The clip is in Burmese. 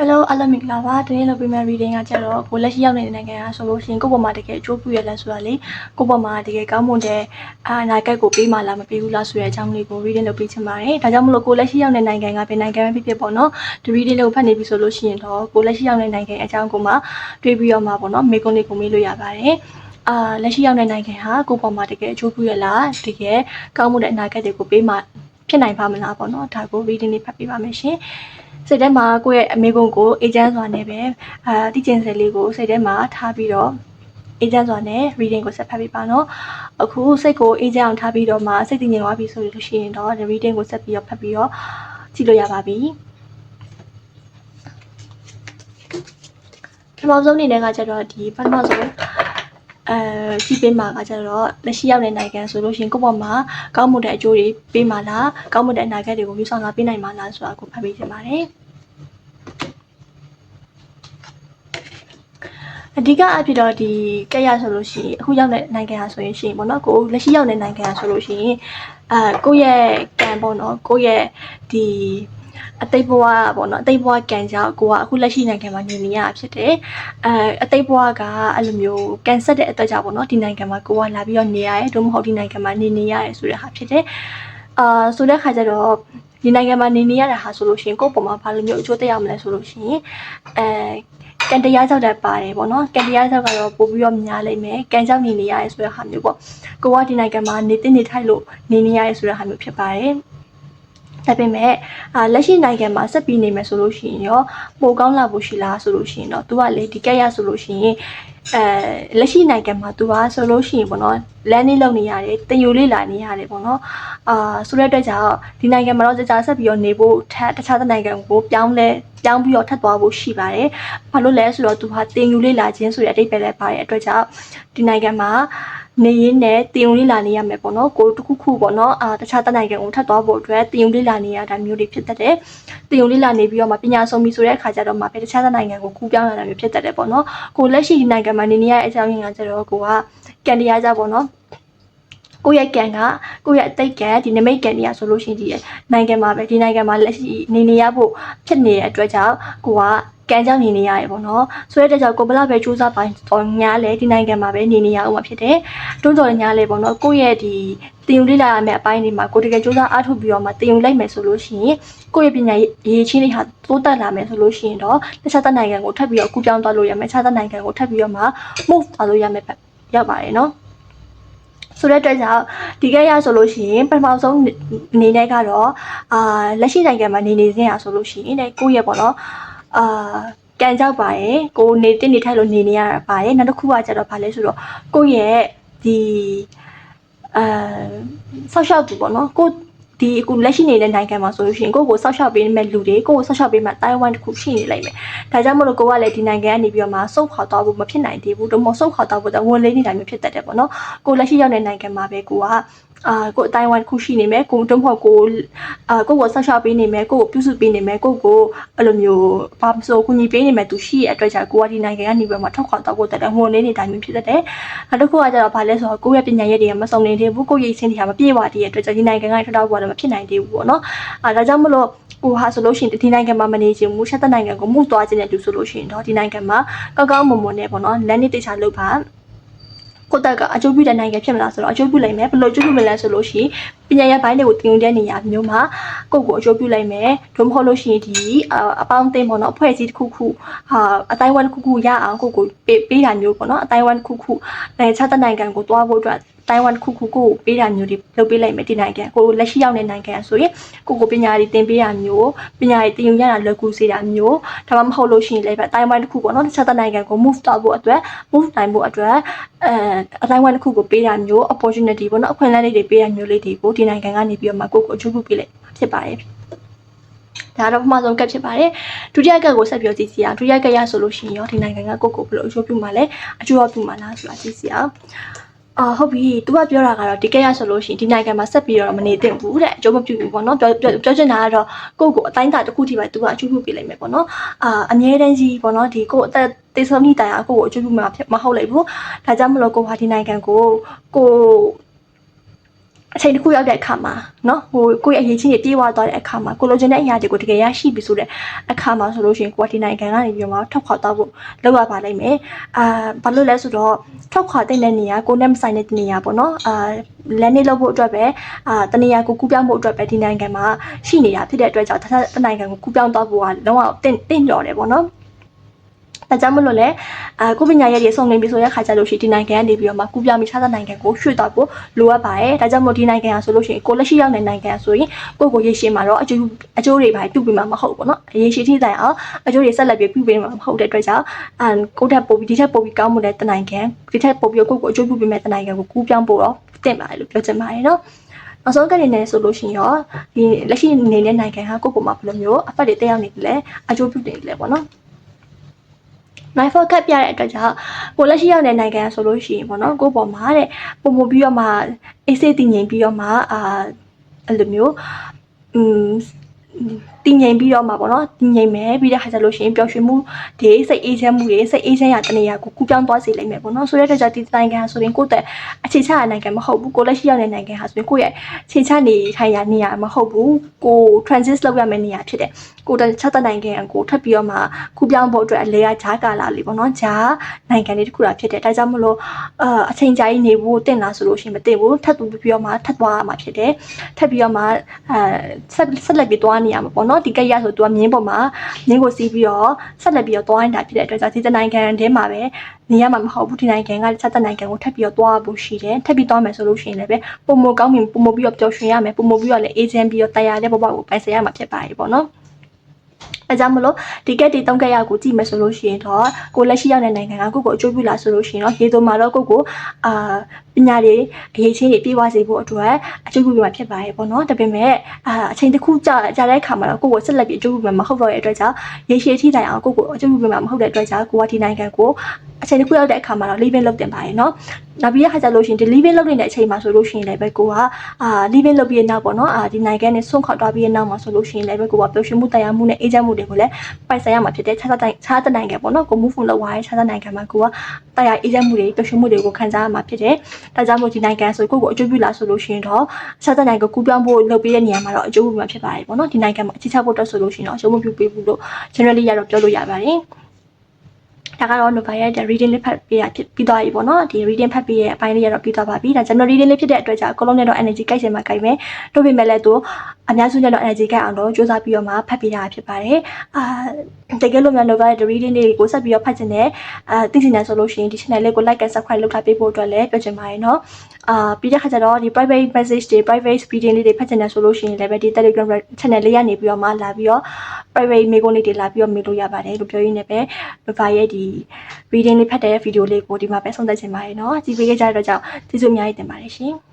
Hello အားလုံးမင်္ဂလာပါဒီနေ့လုပ်ပေးမယ့် reading ကကျတော့ကိုလက်ရှိရောက်နေတဲ့နိုင်ငံကဆိုလို့ရှိရင်ကိုယ့်ဘက်မှာတကယ်အကျိုးပြုရလဲဆိုတာလေကိုယ့်ဘက်မှာတကယ်ကောင်းမွန်တဲ့အနာဂတ်ကိုပေးမှလားမပေးဘူးလားဆိုတဲ့အကြောင်းလေးကို reading လုပ်ပေးချင်ပါတယ်ဒါကြောင့်မလို့ကိုလက်ရှိရောက်နေတဲ့နိုင်ငံကဘယ်နိုင်ငံပဲဖြစ်ဖြစ်ပေါ့နော်ဒီ reading လေးကိုဖတ်နေပြီဆိုလို့ရှိရင်တော့ကိုလက်ရှိရောက်နေတဲ့နိုင်ငံအကြောင်းကိုမှတွေးပြီးတော့မှပေါ့နော်မေးခွန်းလေးကိုမေးလို့ရပါတယ်အာလက်ရှိရောက်နေတဲ့နိုင်ငံဟာကိုယ့်ဘက်မှာတကယ်အကျိုးပြုရလားတကယ်ကောင်းမွန်တဲ့အနာဂတ်တွေကိုပေးမှဖြစ်နိုင်ပါမလားပေါ့နော်ဒါကို reading လေးဖတ်ပေးပါမယ်ရှင် စိတ်ထဲမှာကိုယ့်ရဲ့အမေကုန်းကိုအေဂျင့်စွာနဲ့ပဲအာတိကျင်စဲလေးကိုစိတ်ထဲမှာထားပြီးတော့အေဂျင့်စွာနဲ့ reading ကိုဆက်ဖတ်ပေးပါနော်အခုစိတ်ကိုအေဂျင့်အောင်ထားပြီးတော့မှစိတ်တည်ငြိမ်သွားပြီဆိုလို့ရှိရင်တော့ reading ကိုဆက်ပြီးတော့ဖတ်ပြီးတော့ကြည့်လို့ရပါပြီပထမဆုံးအနေနဲ့ကကျတော့ဒီပထမဆုံး အဲကြည့်ပေးမှာကကျတော့လက်ရှိရောက်တဲ့နိုင်ငံဆိုလို့ရှိရင်ကိုယ့်ဘောမှာကောင်းမွန်တဲ့အကျိုးတွေပေးမှာလားကောင်းမွန်တဲ့အနာဂတ်တွေကိုယူဆောင်လာပေးနိုင်မှာလားဆိုတာကိုဖတ်ပေးချင်ပါတယ်အဓိကအဖြစ်တော့ဒီကက်ရဆိုလို့ရှိရင်အခုရောက်တဲ့နိုင်ငံဟာဆိုရင်ရှိရင်ပေါ့နော်ကိုလက်ရှိရောက်တဲ့နိုင်ငံဟာဆိုလို့ရှိရင်အာကိုယ့်ရဲ့ကံပေါ့နော်ကိုယ့်ရဲ့ဒီ အသိဘဝပေါ့နော်အသိဘဝကံကြောင့်ကိုကအခုလက်ရှိနိုင်ငံမှာနေနေရတာဖြစ်တယ်အဲအသိဘဝကအဲ့လိုမျိုးကန်ဆက်တဲ့အတွက်ကြောင့်ပေါ့နော်ဒီနိုင်ငံမှာကိုကလာပြီးတော့နေရတယ်တို့မဟုတ်ဒီနိုင်ငံမှာနေနေရတယ်ဆိုတဲ့ဟာဖြစ်တယ်အာဆိုတဲ့ခါကျတော့ဒီနိုင်ငံမှာနေနေရတာဟာဆိုလို့ရှိရင်ကိုယ့်ပုံမှာဘာလိုမျိုးအကျိုးသက်ရောက်မလဲဆိုလို့ရှိရင်အဲကံတရားကြောင့်တည်းပါတယ်ပေါ့နော်ကံတရားကြောင့်ကတော့ပို့ပြီးတော့များလိမ့်မယ်ကံကြောင့်နေနေရတယ်ဆိုတဲ့ဟာမျိုးပေါ့ကိုကဒီနိုင်ငံမှာနေတဲ့နေထိုင်လို့နေနေရတယ်ဆိုတဲ့ဟာမျိုးဖြစ်ပါတယ် ဒါပေမဲ့အာလက်ရှိနိုင်ငံမှာဆက်ပြီးနေမယ်ဆိုလို့ရှိရင်ရောပိုကောင်းလာဖို့ရှိလားဆိုလို့ရှိရင်တော့သူကလေဒီကက်ရဆိုလို့ရှိရင်အဲလက်ရှိနိုင်ငံမှာသူကဆိုလို့ရှိရင်ပေါ့နော်လမ်းလေးလုံနေရတယ်တင်ယူလေးလာနေရတယ်ပေါ့နော်အာဆိုတဲ့အတွက်ကြောင့်ဒီနိုင်ငံမှာတော့ကြာကြာဆက်ပြီးတော့နေဖို့ထက်တခြားနိုင်ငံကိုပြောင်းလဲပြောင်းပြီးတော့ထပ်သွားဖို့ရှိပါတယ်ဘာလို့လဲဆိုတော့သူကတင်ယူလေးလာခြင်းဆိုတဲ့အတိတ်ပဲလဲပါတဲ့အတွက်ကြောင့်ဒီနိုင်ငံမှာ နေရင်းနဲ့တင်ုံလေးလာနေရမယ်ပေါ့နော်ကိုတခုခုပေါ့နော်အာတခြားတနိုင်ငံကိုထပ်သွားဖို့အတွက်တင်ုံလေးလာနေရတာမျိုးတွေဖြစ်တတ်တယ်တင်ုံလေးလာနေပြီးတော့မှပညာဆုံးပြီဆိုတဲ့အခါကျတော့မှပဲတခြားတနိုင်ငံကိုကူးပြောင်းလာတာမျိုးဖြစ်တတ်တယ်ပေါ့နော်ကိုလက်ရှိဒီနိုင်ငံမှာနေနေရတဲ့အကြောင်းရင်းကကျတော့ကိုကကန်တရားကြပေါ့နော်ကိုယ့်ရဲ့ကံကကိုယ့်ရဲ့အတိတ်ကံဒီနမိတ်ကံတွေကဆိုလို့ရှိရင်ဒီနိုင်ငံမှာပဲဒီနိုင်ငံမှာလက်ရှိနေနေရဖို့ဖြစ်နေတဲ့အတွက်ကြောင့်ကိုက ကံကြောင့်နေနေရတယ်ပေါ့နော်ဆိုတဲ့အတွက်ကြောင့်ကိုဘလပဲစူးစမ်းပိုင်းတော်ညာလဲဒီနိုင်ငံမှာပဲနေနေရအောင်မှာဖြစ်တယ်တွန်းတော်ညာလဲပေါ့နော်ကိုယ့်ရဲ့ဒီတင်ယူလေးလာရမယ့်အပိုင်းတွေမှာကိုတကယ်စူးစမ်းအားထုတ်ပြီးတော့မှတင်ယူလိုက်မယ်ဆိုလို့ရှိရင်ကိုယ့်ရဲ့ပညာရေးချင်းတွေဟာတိုးတက်လာမယ်ဆိုလို့ရှိရင်တော့တခြားတနိုင်ငံကိုထပ်ပြီးတော့ကူးပြောင်းသွားလို့ရမယ်တခြားတနိုင်ငံကိုထပ်ပြီးတော့မှ move သွားလို့ရမယ်ရောက်ပါတယ်နော်ဆိုတဲ့အတွက်ကြောင့်ဒီကရဆိုလို့ရှိရင်ပထမဆုံးအနေနဲ့ကတော့အာလက်ရှိနိုင်ငံမှာနေနေစင်းရဆိုလို့ရှိရင်တဲ့ကိုယ့်ရဲ့ပေါ့နော် အာကံကြောက်ပါရယ်ကိုနေတင်နေထိုက်လို့နေနေရတာပါရယ်နောက်တစ်ခုကကျတော့ဗာလဲဆိုတော့ကိုယ့်ရဲ့ဒီအာဆောက်ရှောက်သူပေါ့နော်ကိုဒီအခုလက်ရှိနေတဲ့နိုင်ငံမှာဆိုလို့ရှိရင်ကိုယ့်ကိုဆောက်ရှောက်ပေးမဲ့လူတွေကိုယ့်ကိုဆောက်ရှောက်ပေးမဲ့တိုင်ဝမ်တစ်ခုရှိနေလိုက်မယ်။ဒါကြောင့်မလို့ကိုကလည်းဒီနိုင်ငံကနေပြီးတော့မှစုပ်ခေါ်တော့ဖို့မဖြစ်နိုင်သေးဘူး။တော့မစုပ်ခေါ်တော့ဖို့တော့ဝန်လေးနေတာမျိုးဖြစ်တတ်တယ်ပေါ့နော်။ကိုလက်ရှိရောက်နေတဲ့နိုင်ငံမှာပဲကိုက အာကိုအတိုင်းဝမ်တစ်ခုရှိနေမယ်ကိုတော့မဟုတ်ကိုအာကိုကိုဆောက်ရှောက်ပေးနေမယ်ကိုကိုပြုစုပေးနေမယ်ကိုကိုအဲ့လိုမျိုးဘာမဆိုကူညီပေးနေမယ်သူရှိရဲ့အတွက်ကြောင့်ကိုကဒီနိုင်ငံကနေပြီးတော့မှထောက်ခေါ်တော့ဖို့တတ်တယ်ဝန်လေးနေတာမျိုးဖြစ်တတ်တယ်။နောက်တစ်ခုကကျတော့ဘာလဲဆိုတော့ကိုရဲ့ပညာရေးတွေကမစုံနေသေးဘူးကိုရဲ့အဆင့်တွေကမပြည့်ဝသေးတဲ့အတွက်ကြောင့်ဒီနိုင်ငံကနေထွက်တော့ဖို့လည်းမဖြစ်နိုင်သေးဘူးပေါ့နော်။အာဒါကြောင့်မလို့ကိုဟာဆိုလို့ရှိရင်ဒီနိုင်ငံမှာမနေချင်ဘူးရှက်တဲ့နိုင်ငံကိုမှုသွားခြင်းနဲ့တူဆိုလို့ရှိရင်တော့ဒီနိုင်ငံမှာကောက်ကောက်မွန်မွန်နဲ့ပေါ့နော်လမ်းနေတိချလုပ်ပါ ကိုတက်ကအကျိုးပြုတဲ့နိုင်ငံဖြစ်မလားဆိုတော့အကျိုးပြုလိုက်မယ်ဘယ်လိုအကျိုးပြုမလဲဆိုလို့ရှိရင် ပညာရေးဘိုင်းတွေကိုတင်ယူတဲ့နေရာမျိုးမှာကိုယ့်ကိုအကျိုးပြုလိုက်မယ်ဒုမဟုတ်လို့ရှိရင်ဒီအပေါင်းအသင်းပေါ့နော်အဖွဲ့အစည်းတစ်ခုခုဟာအတိုင်းဝမ်တစ်ခုခုရအောင်ကိုယ့်ကိုပေးပေးတာမျိုးပေါ့နော်အတိုင်းဝမ်တစ်ခုခုနိုင်ငံခြားတဲ့နိုင်ငံကိုတွားဖို့အတွက်တိုင်ဝမ်ခုခုကိုပေးတာမျိုးတွေလုပ်ပေးလိုက်မယ်ဒီနိုင်ငံကိုလက်ရှိရောက်တဲ့နိုင်ငံဆိုရင်ကိုကိုပညာတွေသင်ပေးတာမျိုးပညာတွေသင်ယူရတာလွယ်ကူစေတာမျိုးဒါမှမဟုတ်လို့ရှိရင်လည်းပဲတိုင်ဝမ်တစ်ခုပေါ့နော်တခြားတဲ့နိုင်ငံကို move တော့ဖို့အတွက် move နိုင်ဖို့အတွက်အဲအတိုင်းဝမ်တစ်ခုကိုပေးတာမျိုး opportunity ပေါ့နော်အခွင့်အလမ်းလေးတွေပေးတာမျိုးလေးတွေကိုဒီနိုင်ငံကနေပြီးတော့မှကိုကိုအကျိုးပြုပေးလိုက်ဖြစ်ပါတယ်ဒါတော့ပထမဆုံးကတ်ဖြစ်ပါတယ်ဒုတိယကတ်ကိုဆက်ပြောကြည့်စီအောင်ဒုတိယကတ်ရဆိုလို့ရှိရင်ရောဒီနိုင်ငံကကိုကိုဘယ်လိုအကျိုးပြုမှာလဲအကျိုးပြုမှာလားဆိုတာကြည့်စီအောင်အာဟုတ်ပြီ။ तू ကပြောတာကတော့ဒီကက်ရဆိုလို့ရှိရင်ဒီနိုင်ငံမှာဆက်ပြီးတော့မနေသင့်ဘူးတဲ့အကျိုးမပြုဘူးပေါ့နော်။ပြောပြောပြောချင်တာကတော့ကိုယ့်ကိုအတိုင်းတာတစ်ခုထိပဲ तू ကအကျိုးပြုပေးလိုက်မယ်ပေါ့နော်။အာအမြဲတမ်းကြီးပေါ့နော်ဒီကိုယ့်အသက်သေဆုံးမိတိုင်အောင်ကိုယ့်ကိုအကျိုးပြုမှာဖြစ်မဟုတ်လိုက်ဘူး။ဒါကြောင့်မလို့ကိုဟာဒီနိုင်ငံကိုကို အချိန်တစ်ခုရောက်တဲ့အခါမှာနော်ဟိုကိုယ့်အရေးချင်းကြီးပြေးသွားသွားတဲ့အခါမှာကိုလိုချင်တဲ့အရာတွေကိုတကယ်ရရှိပြီဆိုတဲ့အခါမှာဆိုလို့ရှိရင်ကိုယ်ဒီနိုင်ငံကနေပြီးတော့ထွက်ခွာသွားဖို့လုပ်ရပါလိမ့်မယ်။အာဘာလို့လဲဆိုတော့ထွက်ခွာတဲ့နေရာကိုနဲ့မဆိုင်တဲ့နေရာပေါ့နော်။အာလမ်းနေလောက်ဖို့အတွက်ပဲအာတနေရာကိုကူးပြောင်းဖို့အတွက်ပဲဒီနိုင်ငံမှာရှိနေတာဖြစ်တဲ့အတွက်ကြောင့်တခြားနိုင်ငံကိုကူးပြောင်းသွားဖို့ကလုံးဝတင့်တင့်ကြော်တယ်ပေါ့နော်။ ဒါကြောင့်မလို့လဲအာကိုပညာရဲ့ရေဆုံးနေပြီဆိုတဲ့ခါကျလို့ရှိရင်ဒီနိုင်ငံကနေပြီးတော့မှကူးပြောင်းပြီးခြားသောနိုင်ငံကိုရွှေ့တော့ဖို့လိုအပ်ပါတယ်။ဒါကြောင့်မို့ဒီနိုင်ငံဟာဆိုလို့ရှိရင်ကိုလက်ရှိရောက်နေတဲ့နိုင်ငံဆိုရင်ကိုကိုရေရှည်မှာတော့အကျိုးအကျိုးတွေပါပြုပြီးမှမဟုတ်ဘူးเนาะ။ရေရှည်ထိတိုင်အောင်အကျိုးတွေဆက်လက်ပြီးပြုပြီးမှမဟုတ်တဲ့အတွက်ကြောင့်အန်ကိုတက်ပို့ပြီးဒီထက်ပို့ပြီးကောင်းမှုတဲ့တနိုင်ငံဒီထက်ပို့ပြီးကိုကိုအကျိုးပြုပြီးမဲ့တနိုင်ငံကိုကူးပြောင်းဖို့တော့တင်ပါတယ်လို့ပြောချင်ပါတယ်เนาะ။နောက်ဆုံးကနေနေဆိုလို့ရှိရင်ရောဒီလက်ရှိနေတဲ့နိုင်ငံဟာကိုကိုမှာဘယ်လိုမျိုးအဖက်တွေတက်ရောက်နေတယ်လဲအကျိုးပြုတယ်လဲပေါ့နော်။ night for cut ပြတဲ့အတွက်ကြောင့်ကိုလက်ရှိရောက်တဲ့နိုင်ငံဆိုလို့ရှိရင်ပေါ့နော်ကိုပေါ်မှာတဲ့ပုံမပြီးတော့မှအေးစိတ်တည်ငြိမ်ပြီးတော့မှအာအဲ့လိုမျိုးอืม တည်ငြိမ်ပြီးတော့မှပေါ့နော်တည်ငြိမ်မယ်ပြီးတဲ့ခါကျလို့ရှိရင်ပျော်ရွှင်မှုတွေစိတ်အေးချမ်းမှုတွေစိတ်အေးချမ်းရတဲ့နေရာကိုကူးပြောင်းသွားစေလိမ့်မယ်ပေါ့နော်ဆိုတဲ့အတွက်ကြောင့်ဒီနိုင်ငံဆိုရင်ကိုယ့်တဲ့အခြေချရနိုင်ငံမဟုတ်ဘူးကိုလက်ရှိရောက်တဲ့နိုင်ငံဟာဆိုရင်ကိုယ့်ရဲ့အခြေချနေထိုင်ရနေရာမဟုတ်ဘူးကို transit လုပ်ရမယ့်နေရာဖြစ်တယ်ကိုယ်ချက်တဲ့နိုင်ငံကိုထပ်ပြီးတော့မှကူးပြောင်းဖို့အတွက်အလဲကဂျားကာလာလေးပေါ့နော်ဂျားနိုင်ငံလေးတစ်ခုတာဖြစ်တယ်ဒါကြောင့်မလို့အာအချိန်ကြာကြီးနေဖို့တင့်လာဆိုလို့ရှိရင်မတင့်ဘူးထပ်ပြီးပြီးတော့မှထပ်သွားရမှာဖြစ်တယ်ထပ်ပြီးတော့မှအဲဆက်ဆက်လက်ပြီးသွားနေရမှာပေါ့နော်ဒီကက်ရဆိုသူကမြင်းပေါ်မှာမြင်းကိုစီးပြီးတော့ဆက်လက်ပြီးတော့သွားနေတာဖြစ်တဲ့အတွက်ကြောင့်ဒီနိုင်ငံထဲမှာပဲနေရမှာမဟုတ်ဘူးဒီနိုင်ငံကဆက်တဲ့နိုင်ငံကိုထပ်ပြီးတော့သွားဖို့ရှိတယ်ထပ်ပြီးသွားမယ်ဆိုလို့ရှိရင်လည်းပဲပုံမကောင်းမြင်ပုံမပြီးတော့ပျော်ရွှင်ရမယ်ပုံမပြီးတော့လည်းအေဂျင့်ပြီးတော့တရားတဲ့ဘဝကိုပိုင်ဆိုင်ရမှာဖြစ်ပါတယ်ပေါ့နော် အဲကြောင့်မလို့ဒီကက်တီ၃ကက်ရောက်ကိုကြည့်မယ်ဆိုလို့ရှိရင်တော့ကိုလက်ရှိရောက်တဲ့နိုင်ငံကကိုကိုအကျိုးပြုလာဆိုလို့ရှိရင်တော့ရေသွမှာတော့ကိုကိုအာပညာတွေအရေးချင်းတွေပြေးသွားစေဖို့အတွက်အကျိုးပြုမှာဖြစ်ပါတယ်ပေါ့နော်ဒါပေမဲ့အာအချိန်တစ်ခုကြာကြာတဲ့အခါမှာတော့ကိုကိုဆက်လက်ပြီးအကျိုးပြုမှာမဟုတ်တော့တဲ့အတွက်ကြောင့်ရေရှည်ထိတိုင်အောင်ကိုကိုအကျိုးပြုမှာမဟုတ်တဲ့အတွက်ကြောင့်ကိုကဒီနိုင်ငံကိုအချိန်တစ်ခုရောက်တဲ့အခါမှာတော့ living လုပ်တင်ပါတယ်နော်နောက်ပြီးရခါကြလို့ရှိရင်ဒီ living လုပ်နေတဲ့အချိန်မှာဆိုလို့ရှိရင်လည်းပဲကိုကအာ living လုပ်ပြီးတဲ့နောက်ပေါ့နော်အာဒီနိုင်ငံနဲ့ဆွန့်ခွာသွားပြီးတဲ့နောက်မှာဆိုလို့ရှိရင်လည်းပဲကိုကပျော်ရွှင်မှုတရားမှုနဲ့အေးချမ်းမှုတွေကိုလည်းပိုင်ဆိုင်ရမှာဖြစ်တဲ့ခြားတဲ့ခြားတဲ့နိုင်ငံပေါ့နော်ကို move on လုပ်သွားတဲ့ခြားတဲ့နိုင်ငံမှာကိုကတရားအေးချမ်းမှုတွေပျော်ရွှင်မှုတွေကိုခံစားရမှာဖြစ်တယ်ဒါကြောင့်မို့ဒီနိုင်ငံဆိုကိုကိုအကျိုးပြုလာဆိုလို့ရှိရင်တော့ခြားတဲ့နိုင်ငံကိုကူးပြောင်းဖို့လုပ်ပေးတဲ့နေရာမှာတော့အကျိုးပြုမှာဖြစ်ပါတယ်ပေါ့နော်ဒီနိုင်ငံမှာအခြေချဖို့အတွက်ဆိုလို့ရှိရင်တော့အကျိုးမပြုပေးဘူးလို့ generally ရတော့ပြောလို့ရပါတယ် ဒါကတော့ Nova ရဲ့ reading လေးဖတ်ပြရဖြစ်ပြီးသွားပြီပေါ့နော်ဒီ reading ဖတ်ပြီးရဲ့အပိုင်းလေးရတော့ပြီးသွားပါပြီဒါ general reading လေးဖြစ်တဲ့အတွက်ကြောင့်အကုန်လုံးနဲ့တော့ energy ကိုက်စင်မှာကိုက်မယ်တို့ပေမဲ့လည်းသူအများစုနဲ့တော့ energy ကိုက်အောင်လို့စူးစမ်းပြီးတော့မှဖတ်ပြရတာဖြစ်ပါတယ်အာတကယ်လို့များ Nova ရဲ့ reading လေးကိုဆက်ပြီးတော့ဖတ်ချင်တယ်အာသိချင်တယ်ဆိုလို့ရှိရင်ဒီ channel လေးကို like and subscribe လုပ်ထားပေးဖို့အတွက်လည်းပြောချင်ပါတယ်နော် အာပြီးတဲ့ခါကျတော့ဒီ private message တွေ private reading လေးတွေဖတ်ချင်တယ်ဆိုလို့ရှိရင်လည်းပဲဒီ Telegram channel လေးကနေပြီးတော့မှလာပြီးတော့ private မေးခွန်းလေးတွေလာပြီးတော့မေးလို့ရပါတယ်လို့ပြောရင်းနဲ့ပဲ Nova ရဲ့ဒီ reading လေးဖတ်တဲ့ဗီဒီယိုလေးကိုဒီမှာပဲဆုံးသက်ချင်ပါတယ်เนาะကြည့်ပေးကြတဲ့အတွက်ကြောင့်ကျေးဇူးအများကြီးတင်ပါတယ်ရှင်